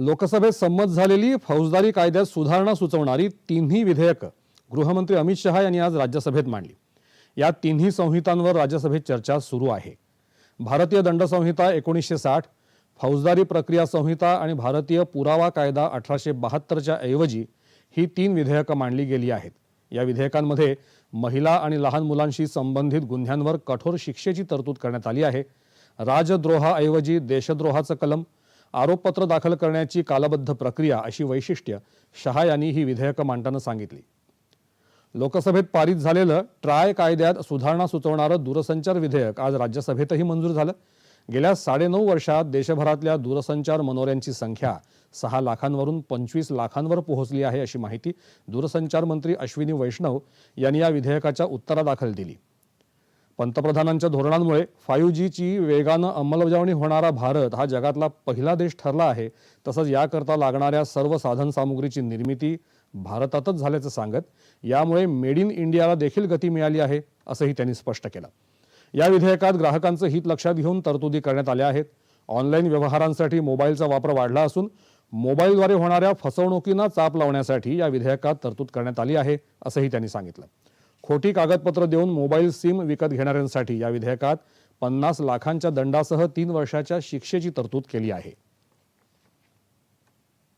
लोकसभेत संमत झालेली फौजदारी कायद्यात सुधारणा सुचवणारी तिन्ही विधेयकं गृहमंत्री अमित शहा यांनी आज राज्यसभेत मांडली. या तिन्ही संहितांवर राज्यसभेत चर्चा सुरू आहे. भारतीय दंड संहिता एकोणीसशे साठ फौजदारी प्रक्रिया संहिता आणि भारतीय पुरावा कायदा अठराशे बहात्तरच्या ऐवजी ही तीन विधेयकं मांडली गेली आहेत. या विधेयकांमध्ये महिला आणि लहान मुलांशी संबंधित गुन्ह्यांवर कठोर शिक्षेची तरतूद करण्यात आली आहे. राजद्रोहाऐवजी देशद्रोहाचं कलम आरोपपत्र दाखल करण्याची कालबद्ध प्रक्रिया अशी वैशिष्ट्य शहा यांनी ही विधेयकं मांडताना सांगितली. लोकसभेत पारित झालेलं ट्राय कायद्यात सुधारणा सुचवणारं दूरसंचार विधेयक आज राज्यसभेतही मंजूर झालं. गेल्या साडेनऊ वर्षात देशभरातल्या दूरसंचार मनोऱ्यांची संख्या सहा लाखांवरून पंचवीस लाखांवर पोहोचली आहे अशी माहिती दूरसंचार मंत्री अश्विनी वैष्णव यांनी या विधेयकाच्या उत्तरादाखल दिली. पंतप्रधानांच्या धोरणांमुळे फाईव्ह जीची वेगानं अंमलबजावणी होणारा भारत हा जगातला पहिला देश ठरला आहे. तसंच याकरता लागणाऱ्या सर्व साधनसामुग्रीची निर्मिती भारतातच झाल्याचं सांगत यामुळे मेड इन इंडियाला देखील गती मिळाली आहे असंही त्यांनी स्पष्ट केलं. या विधेयकात ग्राहकांचं हित लक्षात घेऊन तरतुदी करण्यात आल्या आहेत. ऑनलाईन व्यवहारांसाठी मोबाईलचा वापर वाढला असून मोबाईलद्वारे होणाऱ्या फसवणुकींना चाप लावण्यासाठी या विधेयकात तरतूद करण्यात आली आहे असंही त्यांनी सांगितलं. खोटी कागदपत्र देऊन मोबाईल सिम विकत घेणाऱ्यांसाठी या विधेयकात पन्नास लाखांच्या दंडासह तीन वर्षाच्या शिक्षेची तरतूद केली आहे.